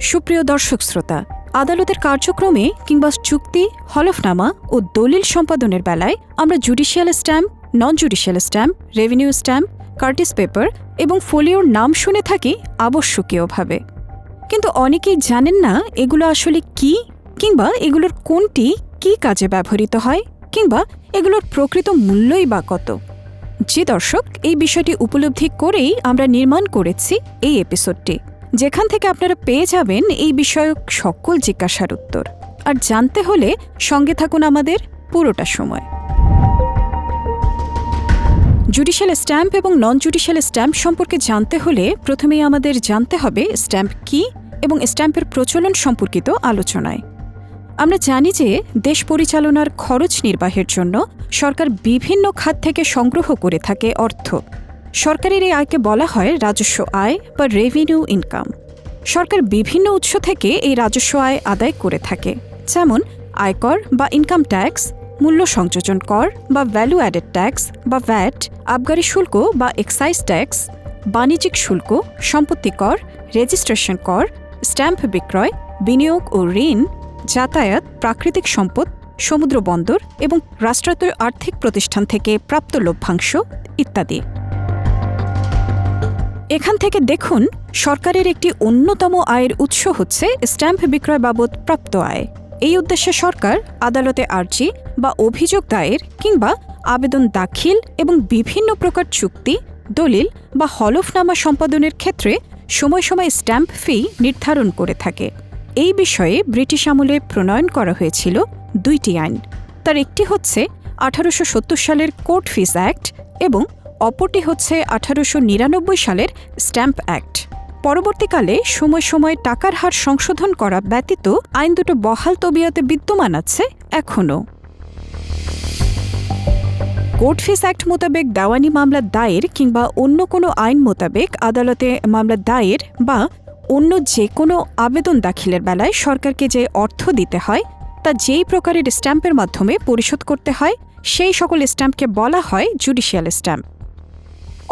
সুপ্রিয় দর্শক শ্রোতা, আদালতের কার্যক্রমে কিংবা চুক্তি, হলফনামা ও দলিল সম্পাদনের বেলায় আমরা judicial stamp non judicial stamp, revenue stamp, cartridge paper এবং ফোলিওর নাম শুনে থাকি আবশ্যকীয়ভাবে। কিন্তু অনেকেই জানেন না এগুলো আসলে কি কিংবা এগুলোর কোনটি কি কাজে ব্যবহৃত হয় কিংবা এগুলোর প্রকৃত মূল্যই বা কত। যে দর্শক, এই বিষয়টি উপলব্ধি করেই আমরা নির্মাণ করেছি এই এপিসোডটি। যেখান থেকে আপনারা পেয়ে যাবেন এই বিষয়ক সকল জিজ্ঞাসার উত্তর। আর জানতে হলে সঙ্গে থাকুন আমাদের পুরোটা সময়। জুডিশিয়াল স্ট্যাম্প এবং নন জুডিশিয়াল স্ট্যাম্প সম্পর্কে জানতে হলে প্রথমেই আমাদের জানতে হবে স্ট্যাম্প কি এবং স্ট্যাম্পের প্রচলন সম্পর্কিত আলোচনায়। আমরা জানি যে দেশ পরিচালনার খরচ নির্বাহের জন্য সরকার বিভিন্ন খাত থেকে সংগ্রহ করে থাকে অর্থ। সরকারের এই আয়কে বলা হয় রাজস্ব আয় বা রেভিনিউ ইনকাম সরকার বিভিন্ন উৎস থেকে এই রাজস্ব আয় আদায় করে থাকে, যেমন আয়কর বা ইনকাম ট্যাক্স মূল্য সংযোজন কর বা ভ্যালু অ্যাডেড ট্যাক্স বা ভ্যাট আবগারি শুল্ক বা এক্সাইজ ট্যাক্স বাণিজ্যিক শুল্ক, সম্পত্তি কর রেজিস্ট্রেশন কর স্ট্যাম্প বিক্রয়, বিনিয়োগ ও ঋণ, যাতায়াত, প্রাকৃতিক সম্পদ, সমুদ্র বন্দর এবং রাষ্ট্রায়ত্ত আর্থিক প্রতিষ্ঠান থেকে প্রাপ্ত লভ্যাংশ ইত্যাদি। এখান থেকে দেখুন, সরকারের একটি অন্যতম আয়ের উৎস হচ্ছে স্ট্যাম্প বিক্রয় বাবদ প্রাপ্ত আয়। এই উদ্দেশ্যে সরকার আদালতে আর্জি বা অভিযোগ দায়ের কিংবা আবেদন দাখিল এবং বিভিন্ন প্রকার চুক্তি, দলিল বা হলফনামা সম্পাদনের ক্ষেত্রে সময় সময় স্ট্যাম্প ফি নির্ধারণ করে থাকে। এই বিষয়ে ব্রিটিশ আমলে প্রণয়ন করা হয়েছিল দুইটি আইন। তার একটি হচ্ছে আঠারোশো সত্তর সালের কোর্ট ফিস অ্যাক্ট এবং অপরটি হচ্ছে আঠারোশো নিরানব্বই সালের স্ট্যাম্প অ্যাক্ট। পরবর্তীকালে সময় সময় টাকার হার সংশোধন করা ব্যতীত আইন দুটো বহাল তবিয়তে বিদ্যমান আছে এখনও। কোর্ট ফিস অ্যাক্ট মোতাবেক দেওয়ানি মামলা দায়ের কিংবা অন্য কোনো আইন মোতাবেক আদালতে মামলা দায়ের বা অন্য যে কোনো আবেদন দাখিলের বেলায় সরকারকে যে অর্থ দিতে হয়, তা যেই প্রকারের স্ট্যাম্পের মাধ্যমে পরিশোধ করতে হয়, সেই সকল স্ট্যাম্পকে বলা হয় জুডিশিয়াল স্ট্যাম্প।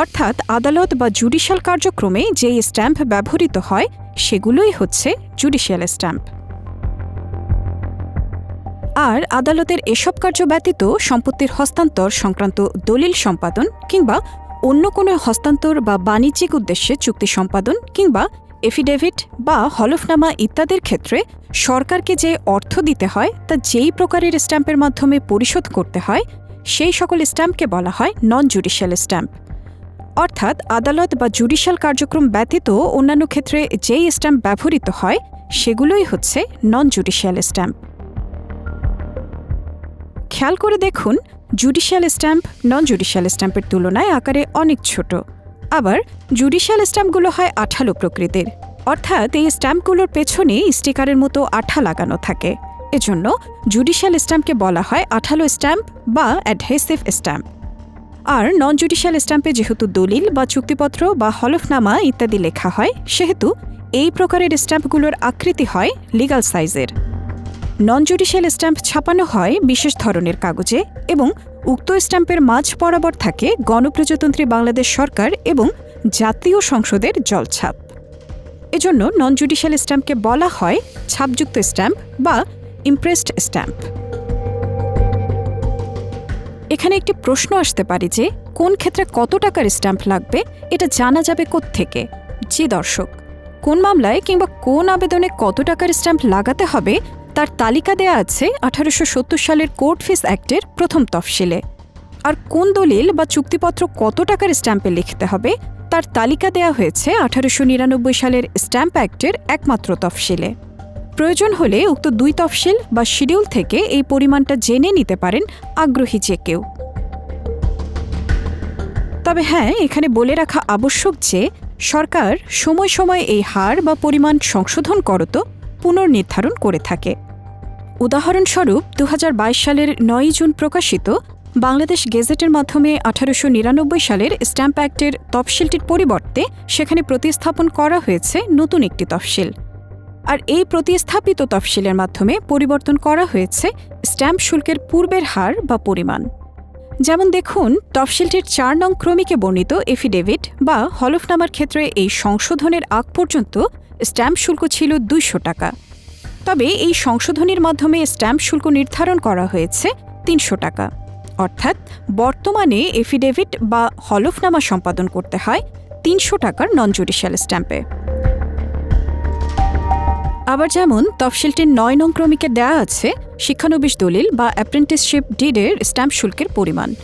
অর্থাৎ আদালত বা জুডিশিয়াল কার্যক্রমে যেই স্ট্যাম্প ব্যবহৃত হয়, সেগুলোই হচ্ছে জুডিশিয়াল স্ট্যাম্প। আর আদালতের এসব কার্য ব্যতীত সম্পত্তির হস্তান্তর সংক্রান্ত দলিল সম্পাদন কিংবা অন্য কোনো হস্তান্তর বা বাণিজ্যিক উদ্দেশ্যে চুক্তি সম্পাদন কিংবা এফিডেভিট বা হলফনামা ইত্যাদির ক্ষেত্রে সরকারকে যে অর্থ দিতে হয়, তা যেই প্রকারের স্ট্যাম্পের মাধ্যমে পরিশোধ করতে হয়, সেই সকল স্ট্যাম্পকে বলা হয় নন জুডিশিয়াল স্ট্যাম্প অর্থাৎ আদালত বা জুডিশিয়াল কার্যক্রম ব্যতীত অন্যান্য ক্ষেত্রে যেই স্ট্যাম্প ব্যবহৃত হয়, সেগুলোই হচ্ছে নন জুডিশিয়াল স্ট্যাম্প খেয়াল করে দেখুন জুডিশিয়াল স্ট্যাম্প নন জুডিশিয়াল স্ট্যাম্পের তুলনায় আকারে অনেক ছোট। আবার জুডিশিয়াল স্ট্যাম্পগুলো হয় আঠালো প্রকৃতির। অর্থাৎ এই স্ট্যাম্পগুলোর পেছনে স্টিকারের মতো আঠা লাগানো থাকে। এজন্য জুডিশিয়াল স্ট্যাম্পকে বলা হয় আঠালো স্ট্যাম্প বা অ্যাডহেসিভ স্ট্যাম্প আর নন জুডিশিয়াল স্ট্যাম্পে যেহেতু দলিল বা চুক্তিপত্র বা হলফনামা ইত্যাদি লেখা হয়, সেহেতু এই প্রকারের স্ট্যাম্পগুলোর আকৃতি হয় লিগাল সাইজের নন জুডিশিয়াল স্ট্যাম্প ছাপানো হয় বিশেষ ধরনের কাগজে এবং উক্ত স্ট্যাম্পের মাঝ বরাবর থাকে গণপ্রজাতন্ত্রী বাংলাদেশ সরকার এবং জাতীয় সংসদের জলছাপ। এজন্য নন জুডিশিয়াল স্ট্যাম্পকে বলা হয় ছাপযুক্ত স্ট্যাম্প বা ইমপ্রেসড স্ট্যাম্প এখানে একটি প্রশ্ন আসতে পারে যে, কোন ক্ষেত্রে কত টাকার স্ট্যাম্প লাগবে? এটা জানা যাবে থেকে জি, দর্শক। কোন মামলায় কিংবা কোন আবেদনে কত টাকার স্ট্যাম্প লাগাতে হবে? তার তালিকা দেয়া আছে আঠারোশো সত্তর সালের কোর্ট ফিস অ্যাক্টের প্রথম তফসিলে। আর কোন দলিল বা চুক্তিপত্র কত টাকার স্ট্যাম্পে লিখতে হবে? তার তালিকা দেয়া হয়েছে আঠারোশো নিরানব্বই সালের স্ট্যাম্প অ্যাক্টের একমাত্র তফসিলে। প্রয়োজন হলে উক্ত দুই তফসিল বা শিডিউল থেকে এই পরিমাণটা জেনে নিতে পারেন আগ্রহী যে কেউ। তবে হ্যাঁ এখানে বলে রাখা আবশ্যক যে সরকার সময় সময় এই হার বা পরিমাণ সংশোধন করত, পুনর্নির্ধারণ করে থাকে। উদাহরণস্বরূপ দু হাজার বাইশ সালের নয়ই জুন প্রকাশিত বাংলাদেশ গেজেটের মাধ্যমে আঠারোশো নিরানব্বই সালের স্ট্যাম্প অ্যাক্টের তফসিলটির পরিবর্তে সেখানে প্রতিস্থাপন করা হয়েছে নতুন একটি তফসিল। আর এই প্রতিস্থাপিত তফসিলের মাধ্যমে পরিবর্তন করা হয়েছে স্ট্যাম্প শুল্কের পূর্বের হার বা পরিমাণ। যেমন দেখুন, তফসিলটির চার নং ক্রমিকে বর্ণিত এফিডেভিট বা হলফনামার ক্ষেত্রে এই সংশোধনের আগ পর্যন্ত স্ট্যাম্প শুল্ক ছিল দুইশো টাকা। তবে এই সংশোধনীর মাধ্যমে স্ট্যাম্প শুল্ক নির্ধারণ করা হয়েছে তিনশো টাকা। অর্থাৎ বর্তমানে এফিডেভিট বা হলফনামা সম্পাদন করতে হয় তিনশো টাকার নন জুডিশিয়াল স্ট্যাম্পে। আবার যেমন তফসিলটির নয় নং ক্রমিকে দেয়া আছে শিক্ষানবিশ দলিল বা অ্যাপ্রেন্টিসশিপ ডিডের স্ট্যাম্প শুল্কের পরিমাণ।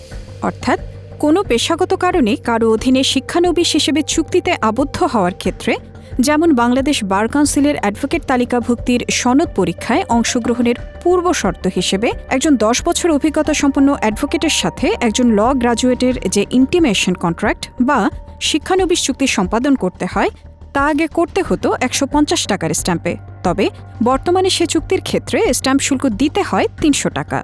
অর্থাৎ, কোনো পেশাগত কারণে কারও অধীনে শিক্ষানবিশ হিসেবে চুক্তিতে আবদ্ধ হওয়ার ক্ষেত্রে, যেমন বাংলাদেশ বার কাউন্সিলের অ্যাডভোকেট তালিকাভুক্তির সনদ পরীক্ষায় অংশগ্রহণের পূর্ব শর্ত হিসেবে একজন দশ বছর অভিজ্ঞতা সম্পন্ন অ্যাডভোকেটের সাথে একজন ল গ্রাজুয়েটের যে ইন্টিমেশন কন্ট্রাক্ট বা শিক্ষানবিশ চুক্তি সম্পাদন করতে হয় তা আগে করতে হতো একশো পঞ্চাশ টাকার স্ট্যাম্পে। তবে বর্তমানে সে চুক্তির ক্ষেত্রে স্ট্যাম্প শুল্ক দিতে হয় তিনশো টাকা।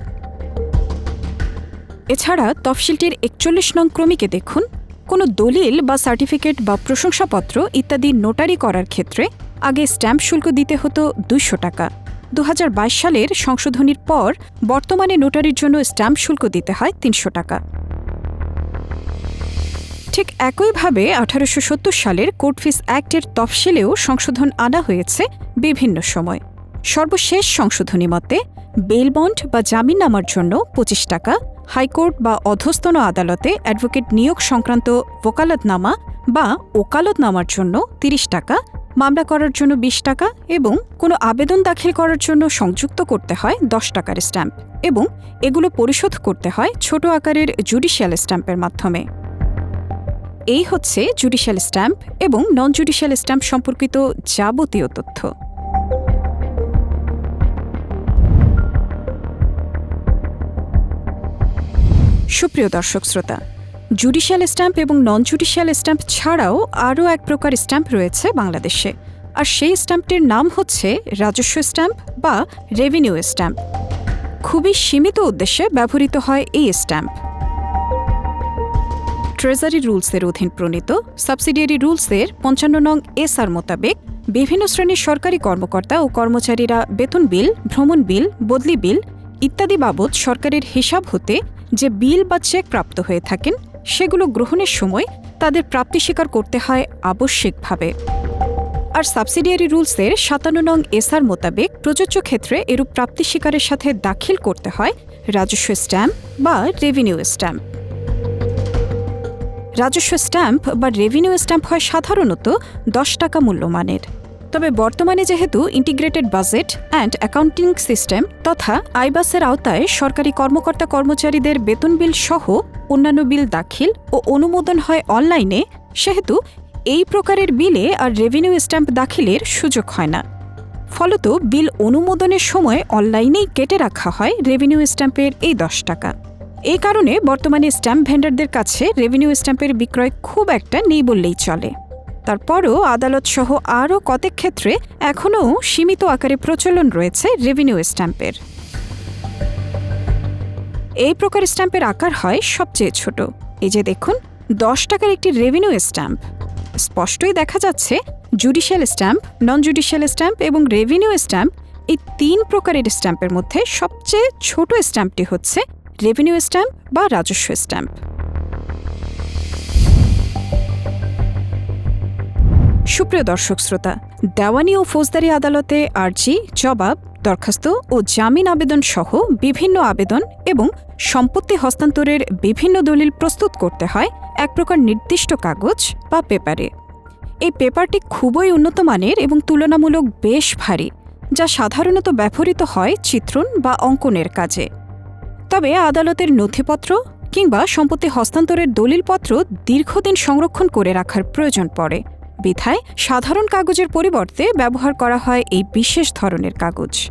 এছাড়া তফসিলটির একচল্লিশ নং ক্রমিকে দেখুন। কোনো দলিল বা সার্টিফিকেট বা প্রশংসাপত্র ইত্যাদি নোটারি করার ক্ষেত্রে আগে স্ট্যাম্প শুল্ক দিতে হতো দুইশো টাকা। দু হাজার বাইশ সালের সংশোধনীর পর বর্তমানে নোটারির জন্য স্ট্যাম্প শুল্ক দিতে হয় তিনশো টাকা। ঠিক একইভাবে আঠারোশো সত্তর সালের কোর্ট ফিস অ্যাক্টের তফসিলেও সংশোধন আনা হয়েছে বিভিন্ন সময়। সর্বশেষ সংশোধনী মতে, বেল বন্ড বা জামিননামার জন্য পঁচিশ টাকা, হাইকোর্ট বা অধস্তন আদালতে অ্যাডভোকেট নিয়োগ সংক্রান্ত ওকালতনামা বা ওকালতনামার জন্য তিরিশ টাকা, মামলা করার জন্য বিশ টাকা এবং কোনো আবেদন দাখিল করার জন্য সংযুক্ত করতে হয় দশ টাকার স্ট্যাম্প এবং এগুলো পরিশোধ করতে হয় ছোট আকারের জুডিশিয়াল স্ট্যাম্পের মাধ্যমে। এই হচ্ছে জুডিশিয়াল স্ট্যাম্প এবং নন জুডিশিয়াল স্ট্যাম্প সম্পর্কিত যাবতীয় তথ্য। সুপ্রিয় দর্শক শ্রোতা, জুডিশিয়াল স্ট্যাম্প এবং নন জুডিশিয়াল স্ট্যাম্প ছাড়াও আরও এক প্রকার স্ট্যাম্প রয়েছে বাংলাদেশে। আর সেই স্ট্যাম্পটির নাম হচ্ছে রাজস্ব স্ট্যাম্প বা রেভিনিউ স্ট্যাম্প। খুবই সীমিত উদ্দেশ্যে ব্যবহৃত হয় এই স্ট্যাম্প। ট্রেজারি রুলসের অধীন প্রণীত সাবসিডিয়ারি রুলসের পঞ্চান্ন নং এসআর মোতাবেক বিভিন্ন শ্রেণির সরকারি কর্মকর্তা ও কর্মচারীরা বেতন বিল, ভ্রমণ বিল, বদলি বিল ইত্যাদি বাবদ সরকারের হিসাব হতে যে বিল বা চেক প্রাপ্ত হয়ে থাকেন, সেগুলো গ্রহণের সময় তাদের প্রাপ্তি স্বীকার করতে হয় আবশ্যিকভাবে। আর সাবসিডিয়ারি রুলসের সাতান্ন নং এসআর মোতাবেক প্রযোজ্য ক্ষেত্রে এরূপ প্রাপ্তি স্বীকারের সাথে দাখিল করতে হয় রাজস্ব স্ট্যাম্প বা রেভিনিউ স্ট্যাম্প। রাজস্ব স্ট্যাম্প বা রেভিনিউ স্ট্যাম্প হয় সাধারণত দশ টাকা মূল্যমানের। তবে বর্তমানে যেহেতু integrated budget and accounting system তথা আইবাসের আওতায় সরকারি কর্মকর্তা কর্মচারীদের বেতন বিল সহ অন্যান্য বিল দাখিল ও অনুমোদন হয় অনলাইনে, সেহেতু এই প্রকারের বিলে আর রেভিনিউ স্ট্যাম্প দাখিলের সুযোগ হয় না। ফলত বিল অনুমোদনের সময় অনলাইনেই কেটে রাখা হয় রেভিনিউ স্ট্যাম্পের এই দশ টাকা। এই কারণে বর্তমানে স্ট্যাম্প ভেন্ডারদের কাছে রেভিনিউ স্ট্যাম্পের বিক্রয় খুব একটা নেই বললেই চলে। তারপরও আদালত সহ আরও কতেক ক্ষেত্রে এখনও সীমিত আকারে প্রচলন রয়েছে রেভিনিউ স্ট্যাম্পের। এই প্রকার স্ট্যাম্পের আকার হয় সবচেয়ে ছোট। এই যে দেখুন, দশ টাকার একটি রেভিনিউ স্ট্যাম্প। স্পষ্টই দেখা যাচ্ছে judicial stamp non judicial stamp এবং রেভিনিউ স্ট্যাম্প এই তিন প্রকারের স্ট্যাম্পের মধ্যে সবচেয়ে ছোট স্ট্যাম্পটি হচ্ছে রেভিনিউ স্ট্যাম্প বা রাজস্ব স্ট্যাম্প। সুপ্রিয় দর্শক শ্রোতা, দেওয়ানি ও ফৌজদারি আদালতে আর্জি, জবাব, দরখাস্ত ও জামিন আবেদন সহ বিভিন্ন আবেদন এবং সম্পত্তি হস্তান্তরের বিভিন্ন দলিল প্রস্তুত করতে হয় এক প্রকার নির্দিষ্ট কাগজ বা পেপারে। এই পেপারটি খুবই উন্নত মানের এবং তুলনামূলক বেশ ভারী, যা সাধারণত ব্যবহৃত হয় চিত্রণ বা অঙ্কনের কাজে। তবে আদালতের নথিপত্র কিংবা সম্পত্তি হস্তান্তরের দলিলপত্র দীর্ঘদিন সংরক্ষণ করে রাখার প্রয়োজন পড়ে। বিধায় সাধারণ কাগজের পরিবর্তে ব্যবহার করা হয় এই বিশেষ ধরনের কাগজ।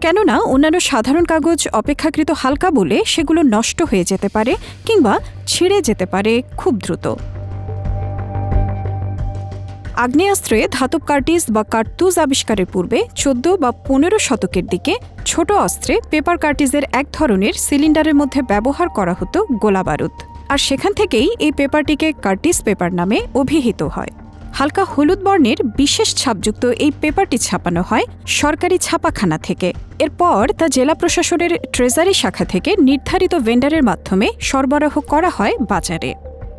কেননা, অন্যান্য সাধারণ কাগজ অপেক্ষাকৃত হালকা বলে সেগুলো নষ্ট হয়ে যেতে পারে কিংবা ছিঁড়ে যেতে পারে খুব দ্রুত। আগ্নেয়াস্ত্রে ধাতব কার্টিজ বা কার্তুজ আবিষ্কারের পূর্বে চোদ্দ বা পনেরো শতকের দিকে ছোট অস্ত্রে পেপার কার্টিজের এক ধরনের সিলিন্ডারের মধ্যে ব্যবহার করা হতো গোলা বারুদ আর সেখান থেকেই এই পেপারটিকে কার্টিস পেপার নামে অভিহিত হয়। হালকা হলুদ বর্ণের বিশেষ ছাপযুক্ত এই পেপারটি ছাপানো হয় সরকারি ছাপাখানা থেকে। এরপর তা জেলা প্রশাসনের ট্রেজারি শাখা থেকে নির্ধারিত ভেন্ডারের মাধ্যমে সরবরাহ করা হয় বাজারে।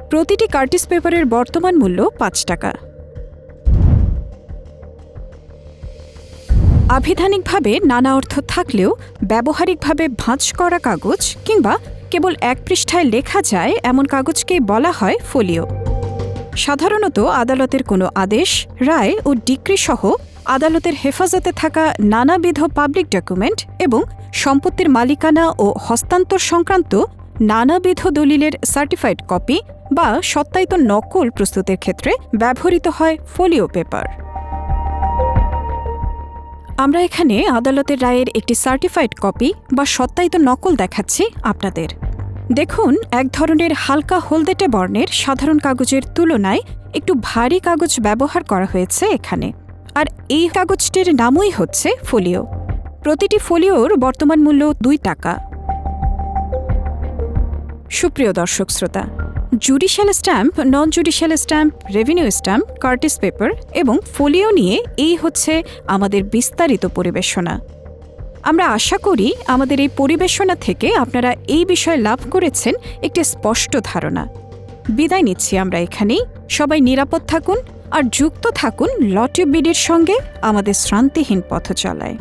প্রতিটি কার্টিস পেপারের বর্তমান মূল্য পাঁচ টাকা। আভিধানিকভাবে নানা অর্থ থাকলেও ব্যবহারিকভাবে ভাঁজ করা কাগজ কিংবা কেবল এক পৃষ্ঠায় লেখা যায় এমন কাগজকেই বলা হয় ফোলিও। সাধারণত আদালতের কোনো আদেশ, রায় ও ডিক্রি সহ আদালতের হেফাজতে থাকা নানাবিধ পাবলিক ডকুমেন্ট এবং সম্পত্তির মালিকানা ও হস্তান্তর সংক্রান্ত নানাবিধ দলিলের সার্টিফাইড কপি বা সত্যায়িত নকল প্রস্তুতের ক্ষেত্রে ব্যবহৃত হয় ফোলিও পেপার। আমরা এখানে আদালতের রায়ের একটি সার্টিফাইড কপি বা সত্যায়িত নকল দেখাচ্ছি আপনাদের। দেখুন, এক ধরনের হালকা হলদেটে বর্ণের সাধারণ কাগজের তুলনায় একটু ভারী কাগজ ব্যবহার করা হয়েছে এখানে। আর এই কাগজটির নামই হচ্ছে ফোলিও। প্রতিটি ফোলিওর বর্তমান মূল্য দুই টাকা। সুপ্রিয় দর্শক শ্রোতা judicial stamp non judicial stamp revenue stamp cartridge paper এবং ফোলিও নিয়ে এই হচ্ছে আমাদের বিস্তারিত পরিবেশনা। আমরা আশা করি আমাদের এই পরিবেশনা থেকে আপনারা এই বিষয়ে লাভ করেছেন একটি স্পষ্ট ধারণা। বিদায় নিচ্ছি আমরা এখানেই। সবাই নিরাপদ থাকুন আর যুক্ত থাকুন লটিউব বিডির সঙ্গে আমাদের শ্রান্তিহীন পথ চলায়